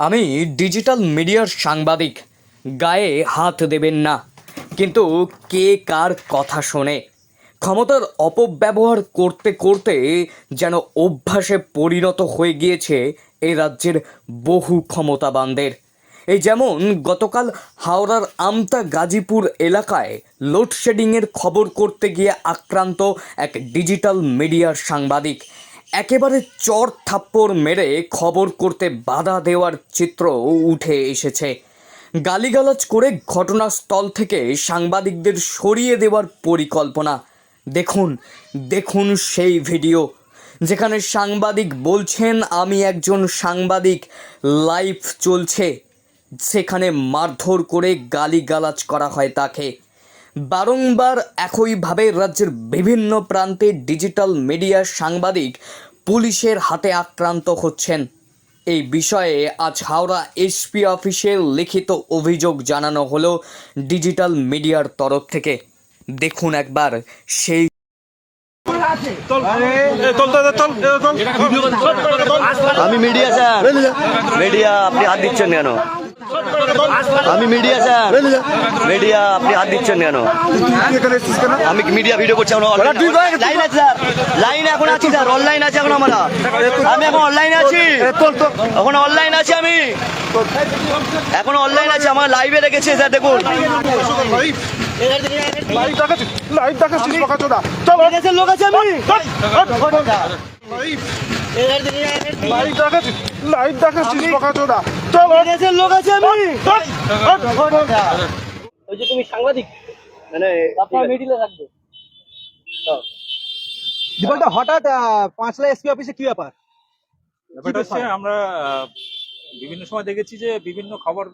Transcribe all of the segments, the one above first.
আমি ডিজিটাল মিডিয়ার সাংবাদিক, গায়ে হাত দেবেন না। কিন্তু কে কার কথা শোনে? ক্ষমতার অপব্যবহার করতে করতে যেন অভ্যাসে পরিণত হয়ে গিয়েছে এই রাজ্যের বহু ক্ষমতাবানদের। এই যেমন গতকাল হাওড়ার আমতা গাজীপুর এলাকায় লোডশেডিংয়ের খবর করতে গিয়ে আক্রান্ত এক ডিজিটাল মিডিয়ার সাংবাদিক। একেবারে চর থাপ্পড় মেরে খবর করতে বাধা দেওয়ার চিত্র উঠে এসেছে। গালিগালাজ করে ঘটনাস্থল থেকে সাংবাদিকদের সরিয়ে দেওয়ার পরিকল্পনা। দেখুন দেখুন সেই ভিডিও, যেখানে সাংবাদিক বলছেন, আমি একজন সাংবাদিক লাইভ চলছে। সেখানে মারধর করে গালিগালাজ করা হয় তাকে। বারংবার একইভাবে রাজ্যের বিভিন্ন প্রান্তে ডিজিটাল মিডিয়ার সাংবাদিক পুলিশের হাতে আক্রান্ত হচ্ছেন। এই বিষয়ে আজ হাওড়া এসপি অফিসে লিখিত অভিযোগ জানানো হলো ডিজিটাল মিডিয়ার তরফ থেকে। দেখুন একবার সেই আমি মিডিয়া স্যার। মিডিয়া, আপনি হাত দিচ্ছেন কেন? আমি মিডিয়া স্যার মিডিয়া আপনি হাত দিচ্ছেন কেন? আমি মিডিয়া ভিডিও করছি এখন? লাইন আছে স্যার লাইন এখন আছি স্যার অনলাইন আছে এখন আমরা। আমি এখন অনলাইনে আছি। এখন অনলাইন আছি আমি। এখন অনলাইন আছে। আমার লাইভে রেখেছে স্যার দেখুন। লাইভ দেখাচ্ছি লাইভ লোক আছে আমি। লাইভ লাইভ দেখাচ্ছিস বকা চোদা। চল। দেশের লোক আছে আমি। ওই যে তুমি সাংবাদিক মানে আপনার মিডিলে থাকবে। দীপকদা হঠাৎ পাঁচলা এসপি অফিসে কি ব্যাপার? ব্যাপারটা হচ্ছে আমরা আহ, বিভিন্ন সময় দেখেছি যে বিভিন্ন খবর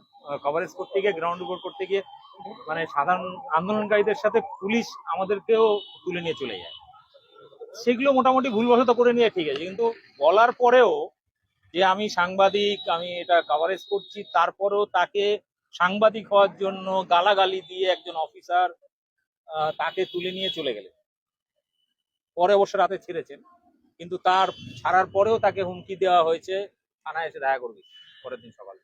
কভারেজ করতে গিয়ে গ্রাউন্ড রিপোর্ট করতে গিয়ে মানে সাধারণ আন্দোলনকারীদের সাথে পুলিশ আমাদেরকেও তুলে নিয়ে চলে যায়। সেগুলো মোটামুটি ভুলবশত করে নিয়ে ঠিক আছে কিন্তু বলার পরেও যে আমি সাংবাদিক, আমি এটা কভারেজ করছি, তারপরও তাকে সাংবাদিক হওয়ার জন্য গালাগালি দিয়ে একজন অফিসার তাকে তুলে নিয়ে চলে গেলেন। পরে অবশ্য রাতে ছেড়েছেন, কিন্তু তার ছাড়ার পরেও তাকে হুমকি দেওয়া হয়েছে, থানায় এসে দেখা করবি পরের দিন সকালে।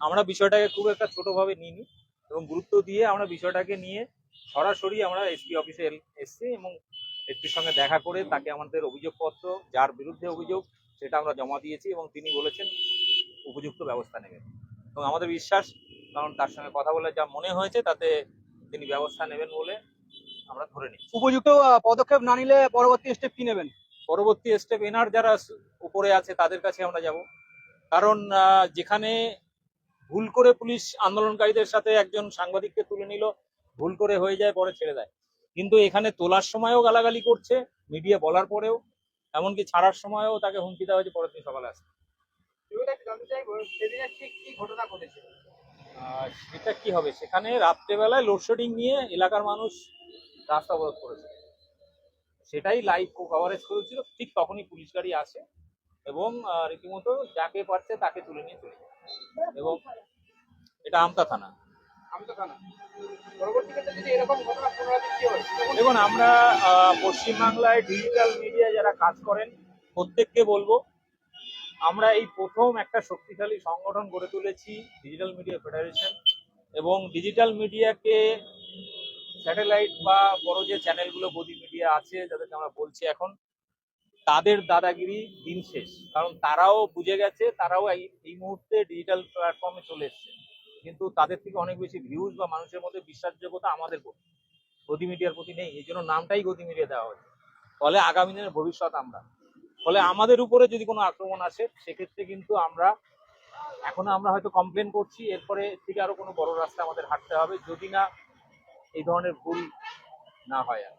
আমরা বিষয়টাকে খুব একটা ছোটভাবে নিইনি এবং গুরুত্ব দিয়ে আমরা বিষয়টাকে নিয়ে সরাসরি আমরা এসপি অফিসে এসছি এবং এসপির সঙ্গে দেখা করে তাকে আমাদের অভিযোগপত্র, যার বিরুদ্ধে অভিযোগ সেটা আমরা জমা দিয়েছি এবং তিনি বলেছেন উপযুক্ত ব্যবস্থা নেবেন। এবং আমাদের বিশ্বাস কারণ তার সঙ্গে কথা বলে যা মনে হয়েছে তাতে তিনি ব্যবস্থা নেবেন বলে আমরা ধরে নিই উপযুক্ত পদক্ষেপ না নিলে পরবর্তী স্টেপ কি নেবেন? পরবর্তী স্টেপ এনার যারা উপরে আছে তাদের কাছে আমরা যাব। কারণ যেখানে ভুল করে পুলিশ আন্দোলনকারীদের সাথে একজন সাংবাদিককে তুলে নিল ভুল করে হয়ে যায় পরে ছেড়ে দেয়। কিন্তু এখানে তোলার সময়ও গালাগালি করছে মিডিয়া বলার পরেও। এমনকি ছাড়ার সময়ও তাকে হুমকি দেওয়া হয়েছে পরের দিন সকালে আসে আহ, সেটা কি হবে? সেখানে রাত্রেবেলায় লোডশেডিং নিয়ে এলাকার মানুষ রাস্তা অবরোধ করেছে। সেটাই লাইভ কভারেজ করেছিল ঠিক তখনই পুলিশ গাড়ি আসে এবং রীতিমতো যাকে পারছে তাকে তুলে নিয়ে চলে যায়। এবং এটা আমতা থানা। দেখুন, আমরা পশ্চিমবাংলায় ডিজিটাল মিডিয়া যারা কাজ করেন, প্রত্যেককে বলব, আমরা এই প্রথম একটা শক্তিশালী সংগঠন গড়ে তুলেছি ডিজিটাল মিডিয়া ফেডারেশন এবং ডিজিটাল মিডিয়াকে স্যাটেলাইট বা বড় যে চ্যানেলগুলো গদি মিডিয়া আছে, যাদেরকে আমরা বলছি এখন, তাদের দাদাগিরি দিন শেষ। কারণ তারাও বুঝে গেছে, তারাও এই এই মুহূর্তে ডিজিটাল প্ল্যাটফর্মে চলে এসছে। কিন্তু তাদের থেকে অনেক বেশি ভিউজ বা মানুষের মধ্যে বিশ্বাসযোগ্যতা আমাদের প্রতি গদি মিডিয়ার প্রতি নেই, এই জন্য নামটাই গতি মিডিয়া দেওয়া হয়েছে। ফলে আগামী দিনের ভবিষ্যৎ আমরা। ফলে আমাদের উপরে যদি কোনো আক্রমণ আসে, সেক্ষেত্রে কিন্তু আমরা, এখন আমরা হয়তো কমপ্লেন করছি, এরপরে থেকে আরও কোনো বড় রাস্তা আমাদের হাঁটতে হবে, যদি না এই ধরনের ভুল না হয় আর